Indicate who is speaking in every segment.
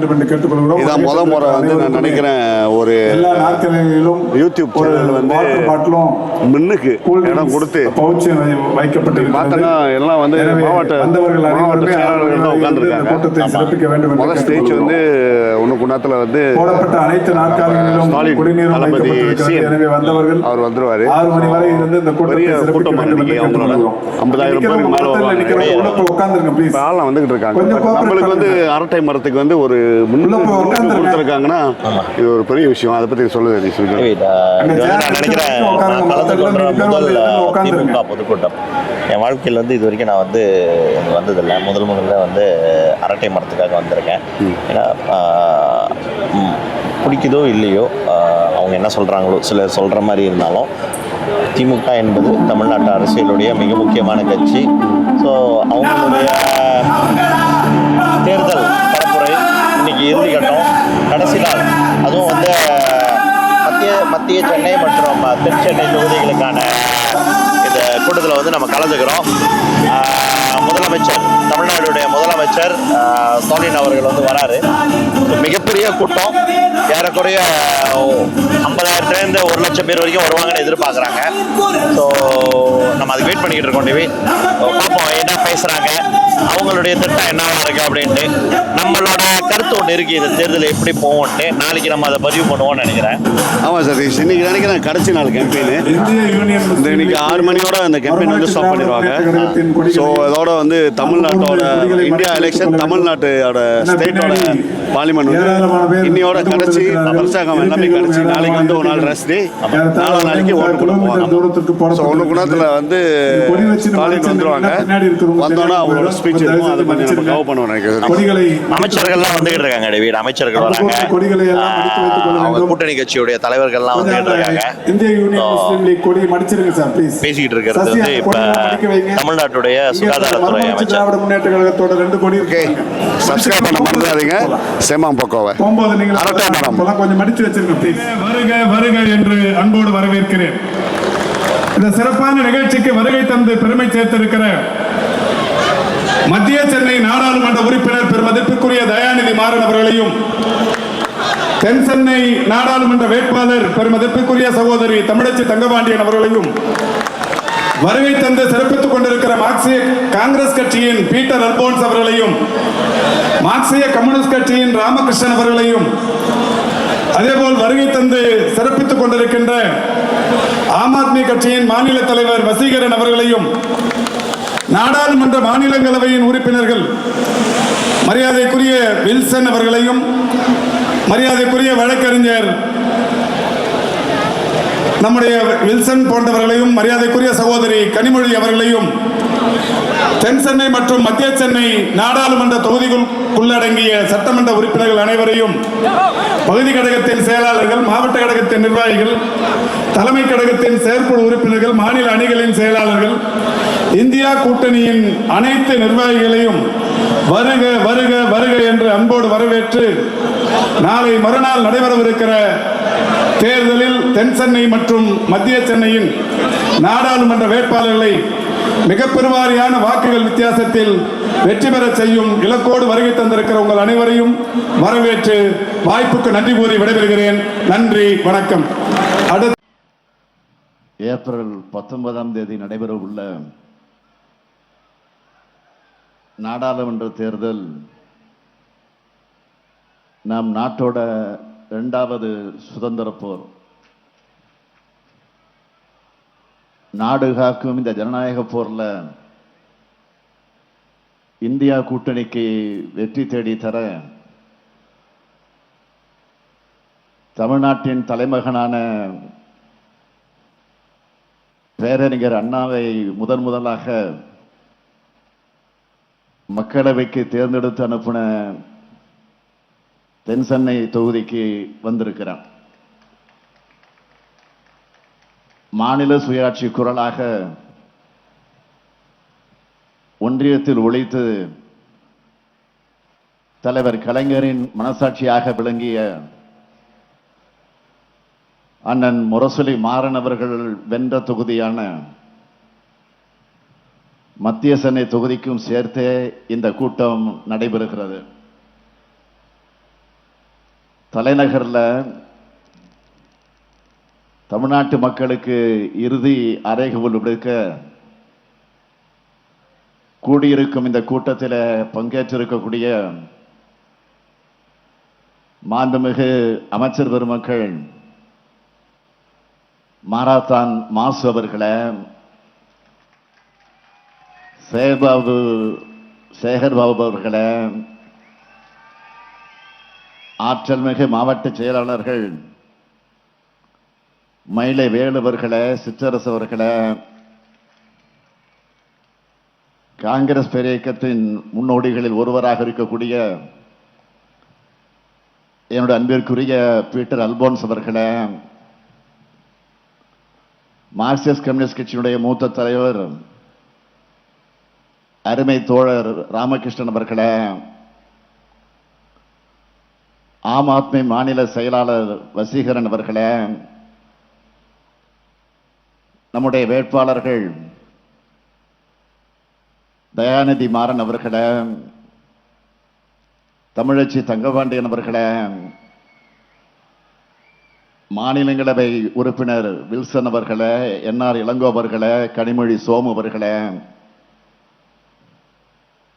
Speaker 1: வேண்டும் என்று கேட்டுக்கொள்கிறோம்
Speaker 2: இதான் முத முறை வந்து நான் நினைக்கிறேன் ஒரு
Speaker 1: எல்லா நாட்களிலும்
Speaker 2: யூடியூப்
Speaker 1: ஒரு
Speaker 2: சேனல் வந்து
Speaker 1: வாட்டர் பாட்டிலும்
Speaker 2: மின்னுக்கு இடம் கொடுத்து
Speaker 1: பவுச் வைக்கப்பட்டிருக்கிறது
Speaker 2: பார்த்தோன்னா எல்லாம் வந்து
Speaker 1: எனவே
Speaker 2: மாவட்ட
Speaker 1: வந்தவர்கள்
Speaker 2: மாவட்ட
Speaker 1: அனைவருமே
Speaker 2: செயலாளர்கள் தான்
Speaker 1: இந்த
Speaker 2: உட்காந்துருக்காங்க
Speaker 1: கூட்டத்தை சிறப்பிக்க வேண்டும் என்று
Speaker 2: முதல் ஸ்டேஜ்
Speaker 1: கேட்டுக்கொள்கிறோம்.
Speaker 2: வந்து ஒன்று குணத்தில் வந்து
Speaker 1: போடப்பட்ட அனைத்து நாற்காலிகளிலும்
Speaker 2: ஸ்டாலின்
Speaker 1: குடிநீர்
Speaker 2: தளபதி
Speaker 1: வைக்கப்பட்டிருக்கிறது
Speaker 2: CM.
Speaker 1: எனவே வந்தவர்கள்
Speaker 2: அவர் வந்துருவாரு
Speaker 1: ஆறு மணி வரை இருந்து இந்த கூட்டத்தை
Speaker 2: பெரிய
Speaker 1: சிறப்பிக்க
Speaker 2: கூட்டம்
Speaker 1: வேண்டும் என்று
Speaker 2: இன்னைக்கு அவங்களோட
Speaker 1: கேட்டுக்கொள்கிறோம்.
Speaker 2: 50,000 பேருக்கு மேல
Speaker 1: நிக்கிறவங்க
Speaker 2: வருவாங்க.
Speaker 1: நிக்கிறவங்க உள்ள போய் உட்கார்ந்துருங்க ப்ளீஸ்
Speaker 2: இப்போ ஆள்லாம் வந்துகிட்டு இருக்காங்க
Speaker 1: கொஞ்சம்
Speaker 2: But
Speaker 1: cooperate
Speaker 2: நம்மளுக்கு வந்து. அரட்டை மரத்துக்கு வந்து ஒரு முன்னுக்கு. கொடுத்துருக்காங்கன்னா இது ஒரு பெரிய விஷயம். அதை பற்றி சொல்லுது
Speaker 3: நினைக்கிறேன். பொதுக்கூட்டம். என் வாழ்க்கையில் வந்து இது வரைக்கும் நான் வந்து வந்ததில்லை. முதல் முதல்ல வந்து அரட்டை மரத்துக்காக வந்திருக்கேன். ஏன்னா பிடிக்குதோ இல்லையோ அவங்க என்ன சொல்கிறாங்களோ சிலர் சொல்கிற மாதிரி இருந்தாலும் திமுக என்பது தமிழ்நாட்டு அரசியலுடைய மிக முக்கியமான கட்சி. ஸோ அவங்களுடைய தேர்தல் இன்னைக்கு இறுதி கட்டம். கடைசி நாள் அதுவும் வந்து மத்திய மத்திய சென்னை மற்றும் தென் சென்னை தொகுதிகளுக்கான இந்த கூட்டத்தில் வந்து நம்ம கலந்துக்கிறோம். முதலமைச்சர் தமிழ்நாடுடைய முதலமைச்சர் சோனியன் ஸ்டாலின் அவர்கள் வந்து வராரு. மிகப்பெரிய கூட்டம். ஏறக்குறைய ஐம்பதாயிரத்துலேருந்து ஒரு லட்சம் பேர் வரைக்கும் வருவாங்கன்னு எதிர்பார்க்குறாங்க. ஸோ நம்ம அதுக்கு வெயிட் பண்ணிக்கிட்டு இருக்கோம் டிவி. பார்ப்போம் என்ன பேசுகிறாங்க அவங்களுடைய திட்டம் என்னவா இருக்கு அப்படின்ட்டு நம்மளோட கருத்து ஒன்று இருக்கு. இந்த தேர்தல் எப்படி போவோம்ட்டு நாளைக்கு நம்ம அதை பதிவு பண்ணுவோம்னு நினைக்கிறேன்.
Speaker 2: ஆமாம் சார் இன்னைக்கு நினைக்கிறேன் கடைசி நாள் கேம்பெயின் இந்த இன்னைக்கு ஆறு மணியோட அந்த கேம்பெயின் வந்து ஸ்டாப் பண்ணிடுவாங்க. ஸோ அதோட வந்து தமிழ்நாட்டோட இந்தியா எலெக்ஷன் தமிழ்நாட்டோட ஸ்டேட்டோட பார்லிமெண்ட் வந்து இன்னையோட கடைச்சி பரிசாகம் எல்லாமே கடைச்சி நாளைக்கு வந்து ஒரு நாள் ரெஸ்ட் டே நாலா நாளைக்கு போவாங்க. ஸோ ஒன்று குணத்தில் வந்து ஸ்டாலின் வந்துருவாங்க. வந்தோன்னா அவங்களோட ஸ்பீச் இருக்கும் அதை கொஞ்சம் நம்ம கவர் பண்ணுவோம் நினைக்கிறேன்.
Speaker 1: கொடிகளை
Speaker 3: அமைச்சர்கள்லாம் வந்துகிட்டு இருக்காங்க டேவிட் அமைச்சர்கள் வராங்க. அவங்க. கூட்டணி கட்சியுடைய தலைவர்கள்லாம் வந்துகிட்டு
Speaker 1: அந்த
Speaker 3: இருக்காங்க.
Speaker 1: இந்திய யூனியன்
Speaker 3: So,
Speaker 1: முஸ்லீம் லீக் கொடியை மடிச்சிருங்க சார் ப்ளீஸ்
Speaker 3: பேசிக்கிட்டு இருக்கிறது
Speaker 1: சசி,
Speaker 3: வந்து
Speaker 1: அந்த
Speaker 3: இப்ப
Speaker 1: கொடியை மடிக்க வைங்க.
Speaker 3: தமிழ்நாட்டுடைய சுகாதாரத்துறை அமைச்சர்.
Speaker 1: திராவிட முன்னேற்ற கழகத்தோட ரெண்டு கொடி
Speaker 2: ஓகே. சப்ஸ்கிரைப் பண்ண மறந்துடாதீங்க. சேமாம் பக்கோவை.
Speaker 1: போகும்போது நீங்க
Speaker 2: அரட்டை மரம்.
Speaker 1: அப்பெல்லாம் கொஞ்சம் மடிச்சு வச்சிருங்க ப்ளீஸ் வருக வருக என்று அன்போடு வரவேற்கிறேன். இந்த சிறப்பான நிகழ்ச்சிக்கு வருகை தந்து பெருமை சேர்த்திருக்கிற நாடாளுமன்ற உறுப்பினர் பெருமதிப்புக்குரிய தயாநிதி மாறன் அவர்களையும் தென் சென்னை நாடாளுமன்ற வேட்பாளர் பெருமதிப்புக்குரிய சகோதரி தமிழச்சி தங்கபாண்டியன் அவர்களையும் வருகை தந்து சிறப்பித்துக் கொண்டிருக்கிற மார்க்சிய காங்கிரஸ் கட்சியின் பீட்டர் அல்போன்ஸ் அவர்களையும் மார்க்சிய கம்யூனிஸ்ட் கட்சியின் ராமகிருஷ்ணன் அவர்களையும் அதேபோல் வருகை தந்து சிறப்பித்துக் கொண்டிருக்கின்ற ஆம் ஆத்மி கட்சியின் மாநில தலைவர் வசீகரன் அவர்களையும் நாடாளுமன்ற மாநிலங்களவையின் உறுப்பினர்கள் மரியாதைக்குரிய வில்சன் அவர்களையும் மரியாதைக்குரிய வழக்கறிஞர் நம்முடைய வில்சன் போன்றவர்களையும் மரியாதைக்குரிய சகோதரி கனிமொழி அவர்களையும் தென் சென்னை மற்றும் மத்திய சென்னை நாடாளுமன்ற தொகுதிக்குள் உள்ளடங்கிய சட்டமன்ற உறுப்பினர்கள் அனைவரையும் பகுதி கழகத்தின் செயலாளர்கள் மாவட்ட கழகத்தின் நிர்வாகிகள் தலைமை கழகத்தின் செயற்குழு உறுப்பினர்கள் மாநில அணிகளின் செயலாளர்கள் இந்தியா கூட்டணியின் அனைத்து நிர்வாகிகளையும் வருக வருக வருக என்று அன்போடு வரவேற்று நாளை மறுநாள் நடைபெறவிருக்கிற தேர்தலில் தென் சென்னை மற்றும் மத்திய சென்னையின் நாடாளுமன்ற வேட்பாளர்களை மிக பெருவாரியான வாக்குகள் வித்தியாசத்தில் வெற்றி பெறச் செய்யும் இலக்கோடு வருகை தந்திருக்கிற உங்கள் அனைவரையும் வரவேற்று வாய்ப்புக்கு நன்றி கூறி விடைபெறுகிறேன். நன்றி வணக்கம். அடுத்த
Speaker 4: ஏப்ரல் பத்தொன்பதாம் தேதி நடைபெற உள்ள நாடாளுமன்ற தேர்தல் நம் நாட்டோட இரண்டாவது சுதந்திர போர். நாடு காக்கும் இந்த ஜனநாயக போரில் இந்தியா கூட்டணிக்கு வெற்றி தேடி தர தமிழ்நாட்டின் தலைமகனான பேரறிஞர் அண்ணாவை முதன் முதலாக மக்களவைக்கு தேர்ந்தெடுத்து அனுப்பின தென் சென்னை தொகுதிக்கு வந்திருக்கிறார். மாநில சுயாட்சி குரலாக ஒன்றியத்தில் ஒழித்து தலைவர் கலைஞரின் மனசாட்சியாக விளங்கிய அண்ணன் முரசொலி மாறன் அவர்கள் வென்ற தொகுதியான மத்திய சென்னை தொகுதிக்கும் சேர்த்தே இந்த கூட்டம் நடைபெறுகிறது. தலைநகரில் தமிழ்நாட்டு மக்களுக்கு இறுதி அறைகூவல் விடுக்க கூடியிருக்கும் இந்த கூட்டத்தில் பங்கேற்றிருக்கக்கூடிய மாண்புமிகு அமைச்சர் பெருமக்கள் மாராத்தான் மாசு அவர்களை சேகர்பாபு சேகர்பாபு அவர்களே ஆற்றல் மிகு மாவட்ட செயலாளர்கள் மயிலை வேலுவர்களே சிற்றரசு அவர்களை காங்கிரஸ் பேரியக்கத்தின் முன்னோடிகளில் ஒருவராக இருக்கக்கூடிய என்னுடைய அன்பிற்குரிய பீட்டர் அல்போன்ஸ் அவர்களே மார்க்சிஸ்ட் கம்யூனிஸ்ட் கட்சியினுடைய மூத்த தலைவர் அருமை தோழர் ராமகிருஷ்ணன் அவர்களே ஆம் ஆத்மி மாநில செயலாளர் வசீகரன் அவர்களே நம்முடைய வேட்பாளர்கள் தயாநிதி மாறன் அவர்களே தமிழச்சி தங்கபாண்டியன் அவர்களே மாநிலங்களவை உறுப்பினர் வில்சன் அவர்களே என்ஆர் இளங்கோ அவர்களே கனிமொழி சோமு அவர்களே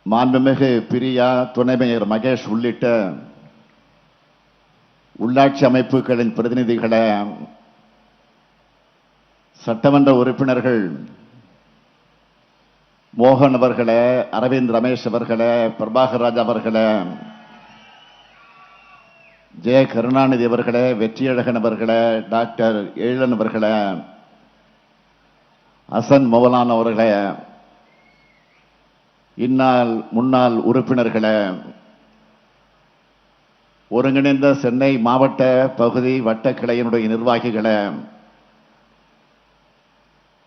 Speaker 4: மாண்புமிகு பிரியா துணை மேயர் மகேஷ் உள்ளிட்ட உள்ளாட்சி அமைப்புகளின் பிரதிநிதிகளை சட்டமன்ற உறுப்பினர்கள் மோகன் அவர்களே அரவிந்த் ரமேஷ் அவர்களே பிரபாகர் ராஜ் அவர்களே ஜெய கருணாநிதி அவர்களே வெற்றியழகன் அவர்களே டாக்டர் எழிலன் அவர்களே அசன் மௌலான் அவர்களே இந்நாள் முன்னாள் உறுப்பினர்களை ஒருங்கிணைந்த சென்னை மாவட்ட பகுதி வட்ட கிளையினுடைய நிர்வாகிகளை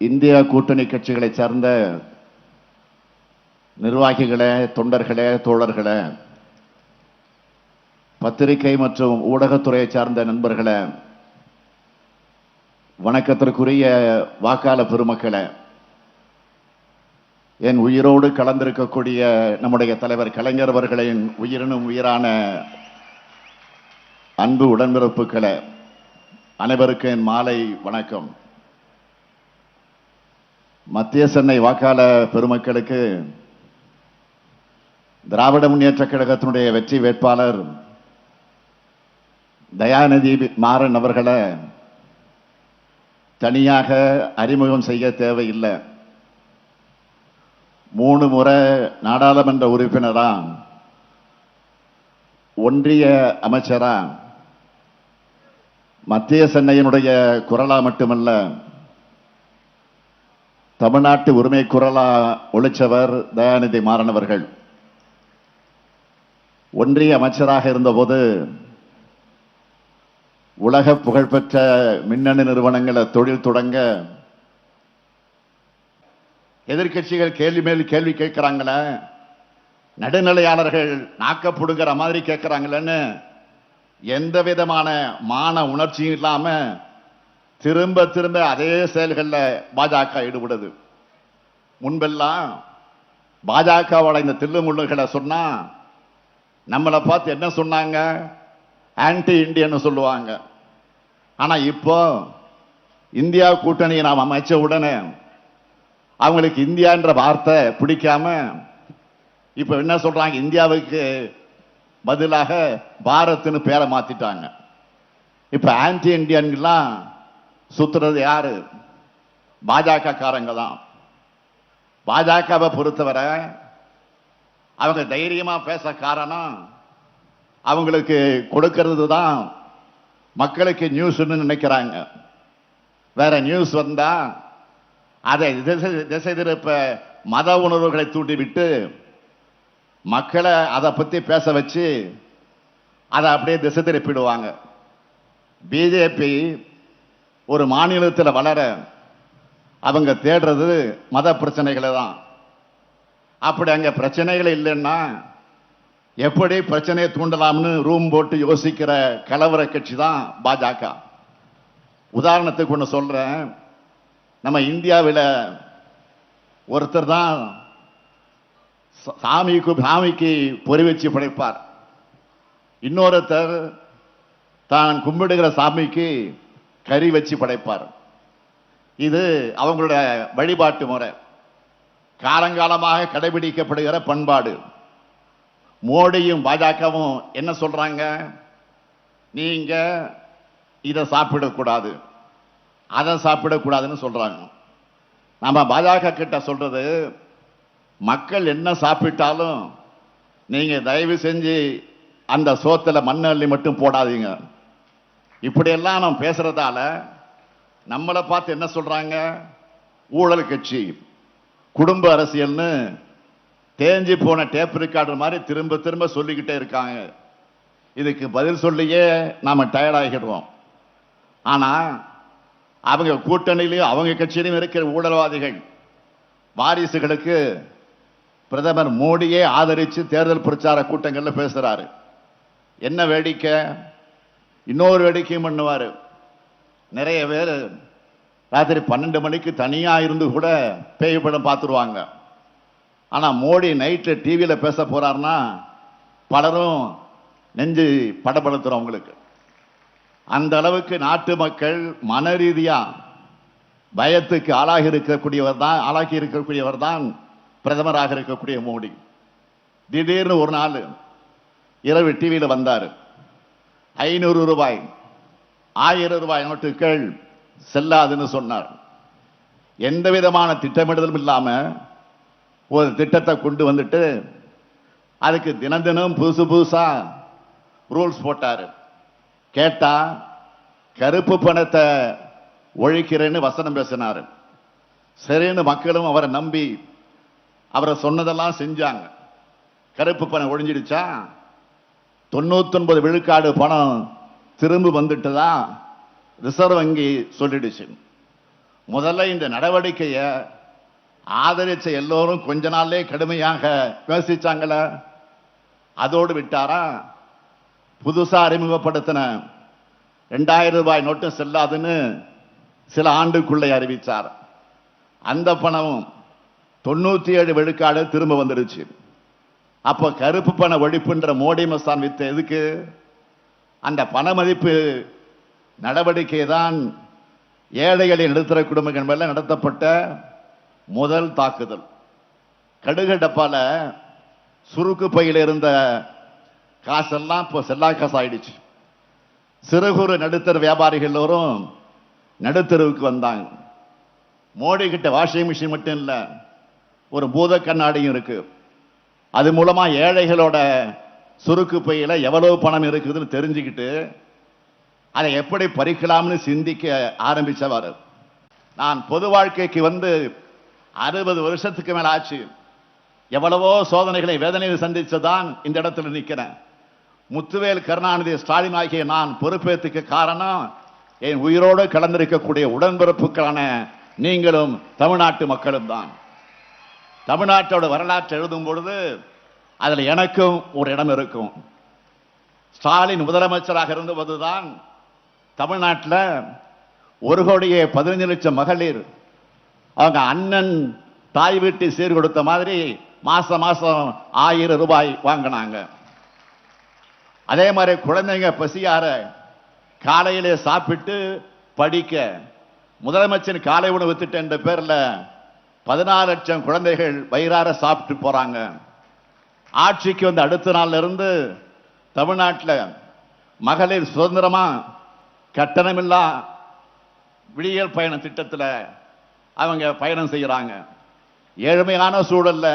Speaker 4: இந்தியா கூட்டணி கட்சிகளை சார்ந்த நிர்வாகிகளே தொண்டர்களே தோழர்களே பத்திரிகை மற்றும் ஊடகத்துறையை சார்ந்த நண்பர்களே வணக்கத்திற்குரிய வாக்காள பெருமக்களே என் உயிரோடு கலந்திருக்கக்கூடிய நம்முடைய தலைவர் கலைஞர் அவர்களின் உயிரினும் உயிரான அன்பு உடன்பிறப்புகளை அனைவருக்கும் என் மாலை வணக்கம். மத்திய சென்னை வாக்காள பெருமக்களுக்கு திராவிட முன்னேற்ற கழகத்தினுடைய வெற்றி வேட்பாளர் தயாநிதி மாறன் அவர்களை தனியாக அறிமுகம் செய்ய தேவையில்லை. மூணு முறை நாடாளுமன்ற உறுப்பினரா ஒன்றிய அமைச்சரா மத்திய சென்னையினுடைய குரலா மட்டுமல்ல தமிழ்நாட்டு உரிமை குரலா ஒழிச்சவர் தயாநிதி மாறனவர்கள் ஒன்றிய அமைச்சராக இருந்தபோது உலக புகழ்பெற்ற மின்னணு நிறுவனங்களை தொழில் தொடங்க எதிர்க்கட்சிகள் கேள்வி மேல் கேள்வி கேட்கிறாங்களே? நடுநிலையாளர்கள் நாக்க புடுங்கிற மாதிரி கேட்கிறாங்களேன்னு எந்த விதமான மான உணர்ச்சியும் இல்லாம திரும்ப திரும்ப அதே செயல்களில் பாஜக ஈடுபடுது. முன்பெல்லாம் பாஜகவோட இந்த தில்லுமுள்ளுகளை சொன்னா நம்மளை பார்த்து என்ன சொன்னாங்க? ஆன்டி இண்டியன்னு சொல்லுவாங்க. ஆனால் இப்போ இந்தியா கூட்டணியை நாம் அமைச்ச உடனே அவங்களுக்கு இந்தியான்ற வார்த்தை பிடிக்காம இப்ப என்ன சொல்றாங்க? இந்தியாவுக்கு பதிலாக பாரத்னு பேரை மாத்திட்டாங்க. இப்ப ஆன்டி இண்டியன்லாம் சுத்துறது யாரு? பாஜக காரங்க தான் பாஜகவை பொறுத்தவரை அவங்க தைரியமா பேச காரணம் அவங்களுக்கு கொடுக்கறது தான் மக்களுக்கு நியூஸ்ன்னு நினைக்கிறாங்க. வேற நியூஸ் வந்தால் அதை திசை திசை திருப்ப மத உணர்வுகளை தூண்டிவிட்டு மக்களை அதை பற்றி பேச வச்சு அதை அப்படியே திசை திருப்பிடுவாங்க. பிஜேபி ஒரு மாநிலத்தில் வளர அவங்க தேடுறது மத பிரச்சனைகளை தான். அப்படி அங்கே பிரச்சனைகள் இல்லைன்னா எப்படி பிரச்சனையை தூண்டலாம்னு ரூம் போட்டு யோசிக்கிற கலவர கட்சி தான் பாஜக உதாரணத்துக்கு ஒன்று சொல்கிறேன் நம்ம இந்தியாவில் ஒருத்தர் தான் சாமிக்கு சாமிக்கு பொறி வச்சு படைப்பார். இன்னொருத்தர் தான் கும்பிடுகிற சாமிக்கு கறி வச்சு படைப்பார். இது அவங்களுடைய வழிபாட்டு முறை. காலங்காலமாக கடைபிடிக்கப்படுகிற பண்பாடு. மோடியும் பாஜகவும் என்ன சொல்றாங்க? நீங்க இதை சாப்பிடக்கூடாது. அதை சாப்பிடக்கூடாதுன்னு சொல்கிறாங்க நம்ம பாஜக கிட்ட சொல்கிறது மக்கள் என்ன சாப்பிட்டாலும் நீங்கள் தயவு செஞ்சு அந்த சோத்தில் மண்ணள்ளி மட்டும் போடாதீங்க. இப்படியெல்லாம் நம்ம பேசுகிறதால நம்மளை பார்த்து என்ன சொல்கிறாங்க ஊழல் கட்சி குடும்ப அரசியல்னு தேஞ்சி போன டேப் ரெக்கார்டர் மாதிரி திரும்ப திரும்ப சொல்லிக்கிட்டே இருக்காங்க. இதுக்கு பதில் சொல்லியே நாம் டயர்டாகிடுவோம் ஆனால் அவங்க கூட்டணியிலையும் அவங்க கட்சியிலையும் இருக்கிற ஊழல்வாதிகள் வாரிசுகளுக்கு பிரதமர் மோடியே ஆதரித்து தேர்தல் பிரச்சார கூட்டங்களில் பேசுகிறாரு என்ன வேடிக்கை? இன்னொரு வேடிக்கையும் பண்ணுவார். நிறைய பேர் ராத்திரி பன்னெண்டு மணிக்கு தனியாக இருந்து கூட பேய் படம் பார்த்துருவாங்க. ஆனால் மோடி நைட்டு டிவியில் பேச போகிறாருன்னா பலரும் நெஞ்சு படப்படுத்துகிறோம் அவங்களுக்கு அந்த அளவுக்கு நாட்டு மக்கள் மன ரீதியா பயத்துக்கு ஆளாகி இருக்கக்கூடியவர் தான் ஆளாகி இருக்கக்கூடியவர் தான் பிரதமராக இருக்கக்கூடிய மோடி. திடீர்னு ஒரு நாள் இரவு டிவியில் வந்தார். ஐநூறு ரூபாய் ஆயிரம் ரூபாய் நோட்டுகள் செல்லாதுன்னு சொன்னார். எந்த விதமான திட்டமிடுதலும் இல்லாமல் ஒரு திட்டத்தை கொண்டு வந்துட்டு அதுக்கு தினம் தினம் புதுசு புதுசாக ரூல்ஸ் போட்டார். கேட்டா கருப்பு பணத்தை ஒழிக்கிறேன்னு வசனம் பேசினாரு. சரின்னு மக்களும் அவரை நம்பி அவரை சொன்னதெல்லாம் செஞ்சாங்க. கருப்பு பணம் ஒழிஞ்சிடுச்சா? தொண்ணூத்தொன்பது விழுக்காடு பணம் திரும்ப வந்துட்டதா? ரிசர்வ் வங்கி சொல்லிடுச்சு. முதல்ல இந்த நடவடிக்கையை ஆதரிச்ச எல்லோரும் கொஞ்ச நாள்லே கடுமையாக விமர்சிச்சாங்கள. அதோடு விட்டாரா? புதுசாக அறிமுகப்படுத்தின ரெண்டாயிரம் ரூபாய் நோட்டும் செல்லாதுன்னு சில ஆண்டுக்குள்ளே அறிவித்தார் அந்த பணமும் தொண்ணூற்றி ஏழு விழுக்காடு திரும்ப வந்துடுச்சு அப்போ கருப்பு பண ஒழிப்புன்ற மோடி மஸ்தான் வித்த எதுக்கு? அந்த பண மதிப்பு நடவடிக்கை தான் ஏழைகளின் நடுத்தர குடும்பங்கள் மேல நடத்தப்பட்ட முதல் தாக்குதல். கடுகு டப்பால சுருக்கு பையில் இருந்த காசெல்லாம் இப்போ செல்லா காசு ஆயிடுச்சு சிறு குறு நடுத்தர வியாபாரிகள் எல்லோரும் நடுத்தருவுக்கு வந்தாங்க. மோடி கிட்ட வாஷிங் மிஷின் மட்டும் இல்லை ஒரு பூத கண்ணாடியும் இருக்கு. அது மூலமா ஏழைகளோட சுருக்கு பையில எவ்வளவு பணம் இருக்குதுன்னு தெரிஞ்சுக்கிட்டு அதை எப்படி பறிக்கலாம்னு சிந்திக்க ஆரம்பிச்சவர். நான் பொது வாழ்க்கைக்கு வந்து அறுபது வருஷத்துக்கு மேல ஆச்சு. எவ்வளவோ சோதனைகளை வேதனையை சந்திச்சுதான் இந்த இடத்துல நிற்கிறேன். முத்துவேல் கருணாநிதி ஸ்டாலின் ஆகிய நான் பொறுப்பேற்றுக்க காரணம் என் உயிரோடு கலந்திருக்கக்கூடிய உடன்பிறப்புக்களான நீங்களும் தமிழ்நாட்டு மக்களும் தான். தமிழ்நாட்டோட வரலாற்றை எழுதும் பொழுது அதில் எனக்கும் ஒரு இடம் இருக்கும். ஸ்டாலின் முதலமைச்சராக இருந்தபோதுதான் தமிழ்நாட்டில் ஒரு கோடியே பதினஞ்சு லட்சம் மகளிர் அவங்க அண்ணன் தாய் வீட்டு சீர் கொடுத்த மாதிரி மாதம் மாதம் ஆயிரம் ரூபாய் வாங்கினாங்க. அதே மாதிரி குழந்தைங்க பசியார காலையிலே சாப்பிட்டு படிக்க. முதலமைச்சர் காலை உணவு திட்டம் என்ற பேரில் பதினாறு லட்சம் குழந்தைகள் வயிறார சாப்பிட்டு போகிறாங்க ஆட்சிக்கு வந்த அடுத்த நாள்லேருந்து தமிழ்நாட்டில் மகளிர் சுதந்திரமாக கட்டணமில்லா விடியல் பயண திட்டத்தில் அவங்க பயணம் செய்கிறாங்க ஏழ்மையான சூழலில்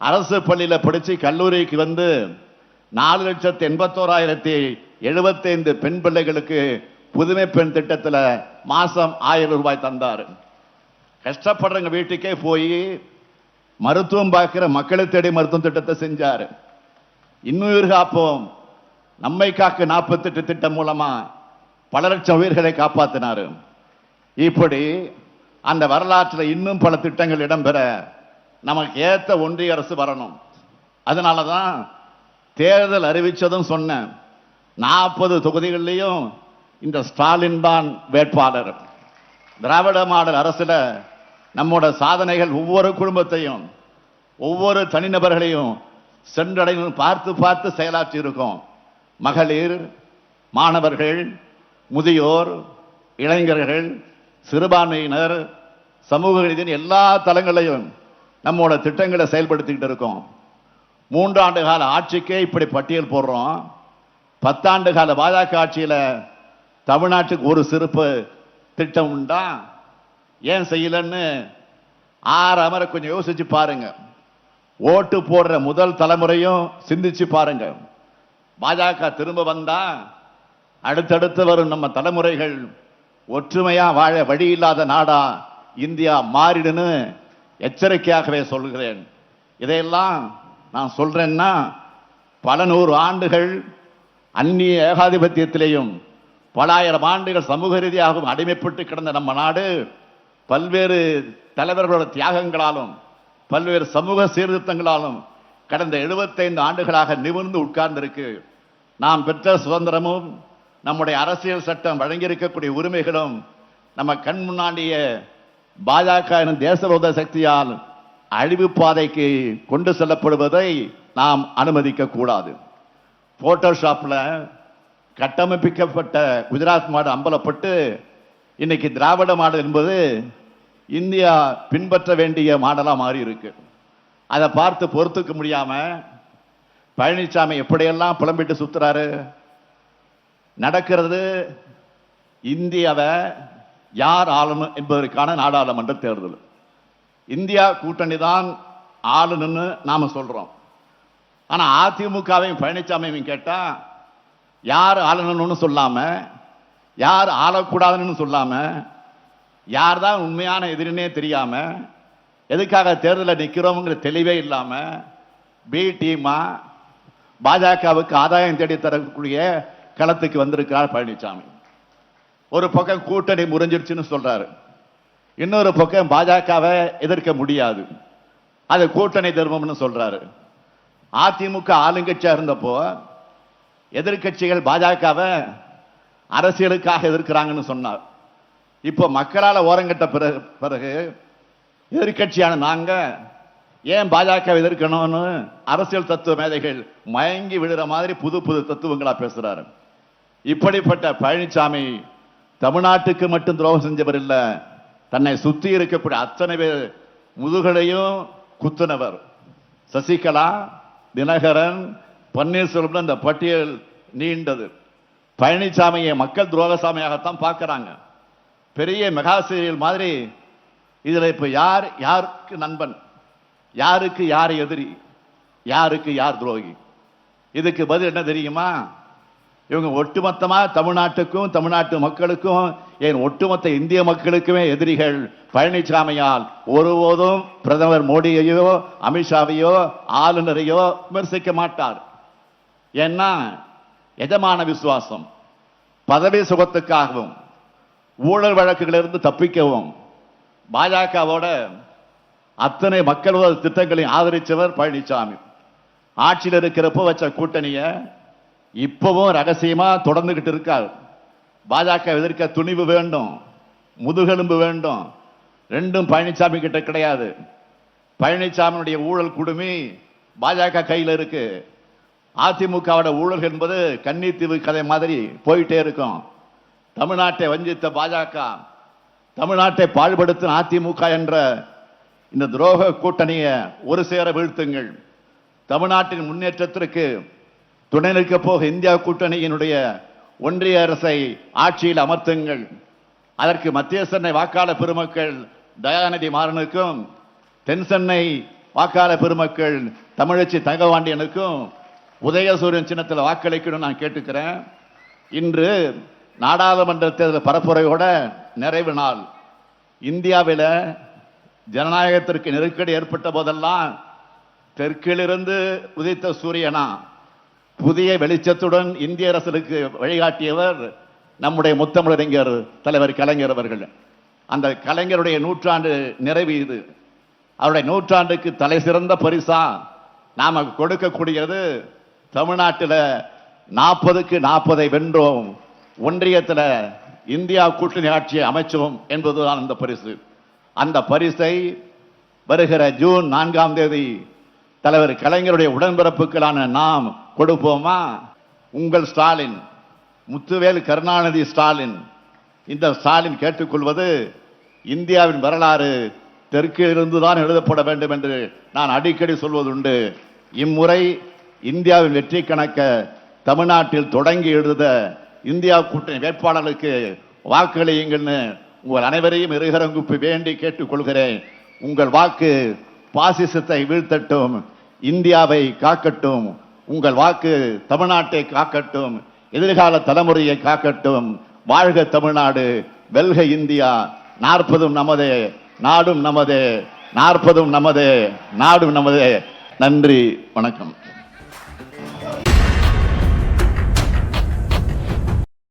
Speaker 4: அரசு பள்ளியில் படித்து கல்லூரிக்கு வந்து நாலு லட்சத்து எண்பத்தோராயிரத்தி எழுபத்தைந்து பெண் பிள்ளைகளுக்கு புதுமை பெண் திட்டத்தில் மாதம் ஆயிரம் ரூபாய் தந்தார். கஷ்டப்படுறவங்க வீட்டுக்கே போய் மருத்துவம் பார்க்கிற மக்களை தேடி மருத்துவம் திட்டத்தை செஞ்சார். இன்னுயிர் காப்போம் நம்மை காக்க நாற்பத்தெட்டு திட்டம் மூலமாக பல லட்சம் உயிர்களை காப்பாற்றினார் இப்படி அந்த வரலாற்றில் இன்னும் பல திட்டங்கள் இடம்பெற நமக்கு ஏற்ற ஒன்றிய அரசு வரணும். அதனால தான் தேர்தல் அறிவித்ததும் சொன்னேன். நாற்பது தொகுதிகளிலையும் இந்த ஸ்டாலின் தான் வேட்பாளர். திராவிட மாடல் அரசில் நம்மோட சாதனைகள் ஒவ்வொரு குடும்பத்தையும் ஒவ்வொரு தனிநபர்களையும் சென்றடையும் பார்த்து பார்த்து செயலாற்றி இருக்கோம். மகளிர் மாணவர்கள் முதியோர் இளைஞர்கள் சிறுபான்மையினர் சமூக நீதியின் எல்லா தளங்களையும் நம்மோட திட்டங்களை செயல்படுத்திக்கிட்டு இருக்கோம். மூன்றாண்டு கால ஆட்சிக்கே இப்படி பட்டியல் போடுறோம். பத்தாண்டு கால பாஜக ஆட்சியில் தமிழ்நாட்டுக்கு ஒரு சிறப்பு திட்டம் உண்டா? ஏன் செய்யலன்னு ஆறு அமர கொஞ்சம் யோசிச்சு பாருங்க. ஓட்டு போடுற முதல் தலைமுறையும் சிந்திச்சு பாருங்க. பாஜக திரும்ப வந்தா அடுத்தடுத்து வரும் நம்ம தலைமுறைகள் ஒற்றுமையா வாழ வழி இல்லாத நாடா இந்தியா மாறிடுன்னு எச்சரிக்கையாகவே சொல்கிறேன். இதையெல்லாம் நான் சொல்றேன்னா பல நூறு ஆண்டுகள் அந்நிய ஏகாதிபத்தியத்திலேயும் பல ஆயிரம் ஆண்டுகள் சமூக ரீதியாகவும் அடிமைப்பட்டு கிடந்த நம்ம நாடு பல்வேறு தலைவர்களோட தியாகங்களாலும் பல்வேறு சமூக சீர்திருத்தங்களாலும் கடந்த 75 ஆண்டுகளாக நிமிர்ந்து உட்கார்ந்திருக்கு. நாம் பெற்ற சுதந்திரமும் நம்முடைய அரசியல் சட்டம் வழங்கியிருக்கக்கூடிய உரிமைகளும் நம்ம கண் முன்னாடியே பாஜக எனும் தேசவிரோத சக்தியால் அழிவு பாதைக்கு கொண்டு செல்லப்படுவதை நாம் அனுமதிக்க கூடாது. போட்டோஷாப்பில் கட்டமைப்பிக்கப்பட்ட குஜராத் மாடு அம்பலப்பட்டு இன்னைக்கு திராவிட மாடு என்பது இந்தியா பின்பற்ற வேண்டிய மாடலாக மாறி இருக்கு. அதை பார்த்து பொறுத்துக்க முடியாமல் பழனிசாமி எப்படியெல்லாம் புலம்பிட்டு சுற்றுறாரு நடக்கிறது இந்தியாவை யார் ஆளணும் என்பதற்கான நாடாளுமன்ற தேர்தல். இந்தியா கூட்டணி தான் ஆளுன்னு நாம சொல்றோம். ஆனால் அதிமுகவையும் பழனிசாமியும் கேட்டால் யார் ஆளணும்னு சொல்லாம யார் ஆளக்கூடாதுன்னு சொல்லாம யார் தான் உண்மையான எதிரினே தெரியாம எதுக்காக தேர்தலில் நிற்கிறோங்கிற தெளிவே இல்லாமல் பி டீமா பாஜகவுக்கு ஆதாயம் தேடி தரக்கூடிய களத்துக்கு வந்திருக்கிறார் பழனிசாமி ஒரு பக்கம் கூட்டணி முறிஞ்சிருச்சுன்னு சொல்றாரு. இன்னொரு பக்கம் பாஜகவை எதிர்க்க முடியாது. அது கூட்டணி தர்மம்னு சொல்றாரு. அதிமுக ஆளுங்கட்சியாக இருந்தப்போ எதிர்க்கட்சிகள் பாஜகவை அரசியலுக்காக எதிர்க்கிறாங்கன்னு சொன்னார். இப்போ மக்களால் ஓரங்கட்ட பிறகு பிறகு எதிர்க்கட்சியான நாங்கள் ஏன் பாஜக எதிர்க்கணும்னு அரசியல் தத்துவ மேதைகள் மயங்கி விடுற மாதிரி புது புது தத்துவங்களா பேசுறாரு. இப்படிப்பட்ட பழனிசாமி தமிழ்நாட்டுக்கு மட்டும் துரோகம் செஞ்சவர் இல்லை தன்னை சுத்தி இருக்கக்கூடிய அத்தனை பேர் முதுகலையும் குத்துனவர். சசிகலா தினகரன் பன்னீர்செல்வம் இந்த பட்டியல் நீண்டது. பழனிசாமியை மக்கள் துரோகசாமியாகத்தான் பார்க்குறாங்க. பெரிய மெகா சீரியல் மாதிரி இதில் இப்போ யார் யாருக்கு நண்பன்? யாருக்கு யார் எதிரி? யாருக்கு யார் துரோகி? இதுக்கு பதில் என்ன தெரியுமா? இவங்க ஒட்டுமொத்தமாக தமிழ்நாட்டுக்கும் தமிழ்நாட்டு மக்களுக்கும் ஏன் ஒட்டுமொத்த இந்திய மக்களுக்குமே எதிரிகள் பழனிசாமியால் ஒருபோதும் பிரதமர் மோடியையோ அமித்ஷாவையோ ஆளுநரையோ விமர்சிக்க மாட்டார். ஏன்னா எஜமான விசுவாசம்? பதவி சுகத்துக்காகவும் ஊழல் வழக்குகளிலிருந்து தப்பிக்கவும் பாஜகவோட அத்தனை மக்கள் திட்டங்களையும் ஆதரிச்சவர் பழனிசாமி ஆட்சியில் இருக்கிறப்போ வச்ச கூட்டணியை இப்பவும் ரகசியமா தொடர்ந்துகிட்டு இருக்கார். பாஜக எதிர்க்க துணிவு வேண்டும் முதுகெலும்பு வேண்டும். ரெண்டும் பழனிசாமி கிட்ட கிடையாது. பழனிசாமியுடைய ஊழல் குடுமி பாஜக கையில் இருக்கு. அதிமுகவோட ஊழல் என்பது கன்னித்தீவு கதை மாதிரி போயிட்டே இருக்கும். தமிழ்நாட்டை வஞ்சித்த பாஜக தமிழ்நாட்டை பாழ்படுத்தின அதிமுக என்ற இந்த துரோக கூட்டணியை ஒரு சேர வீழ்த்துங்கள். தமிழ்நாட்டின் முன்னேற்றத்திற்கு துணை நிற்கப் போக இந்தியா கூட்டணியினுடைய ஒன்றிய அரசை ஆட்சியில் அமர்த்துங்கள். அதற்கு மத்திய சென்னை வாக்காளர் பெருமக்கள் தயாநிதி மாறனுக்கும் தென் சென்னை வாக்காளர் பெருமக்கள் தமிழச்சி தங்கவாண்டியனுக்கும் உதயசூரியன் சின்னத்தில் வாக்களிக்கணும் நான் கேட்டுக்கிறேன். இன்று நாடாளுமன்ற தேர்தல் பரப்புரையோட நிறைவு நாள். இந்தியாவில் ஜனநாயகத்திற்கு நெருக்கடி ஏற்பட்ட போதெல்லாம் தெற்கிலிருந்து உதித்த சூரியனா புதிய வெளிச்சத்துடன் இந்திய அரசுக்கு வழிகாட்டியவர் நம்முடைய முத்தமிழறிஞர் தலைவர் கலைஞர் அவர்கள். அந்த கலைஞருடைய நூற்றாண்டு நிறைவு இது. அவருடைய நூற்றாண்டுக்கு தலை சிறந்த பரிசா நாம் கொடுக்கக்கூடியது தமிழ்நாட்டில் நாற்பதுக்கு நாற்பதை வென்றோம். ஒன்றியத்தில் இந்தியா கூட்டணி ஆட்சியை அமைச்சோம் என்பதுதான் அந்த பரிசு. அந்த பரிசை வருகிற ஜூன் நான்காம் தேதி தலைவர் கலைஞருடைய உடன்பிறப்புகளான நாம் கொடுப்போமா? உங்கள் ஸ்டாலின் முத்துவேல் கருணாநிதி ஸ்டாலின். இந்த ஸ்டாலின் கேட்டுக்கொள்வது இந்தியாவின் வரலாறு தெற்கிலிருந்து தான் எழுதப்பட வேண்டும் என்று நான் அடிக்கடி சொல்வதுண்டு. இம்முறை இந்தியாவின் வெற்றி கணக்க தமிழ்நாட்டில் தொடங்கி எழுத இந்தியா கூட்டணி வேட்பாளர்களுக்கு வாக்களியுங்கள்னு உங்கள் அனைவரையும் இருகரங்குப்பு வேண்டி கேட்டுக்கொள்கிறேன். உங்கள் வாக்கு பாசிசத்தை வீழ்த்தட்டும் இந்தியாவை காக்கட்டும் உங்கள் வாக்கு தமிழ்நாட்டை காக்கட்டும் எதிர்கால தலைமுறையை காக்கட்டும். வாழ்க தமிழ்நாடு வெல்க இந்தியா. நாற்பதும் நமதே நாடும் நமதே நாற்பதும் நமதே நாடும் நமதே. நன்றி வணக்கம்.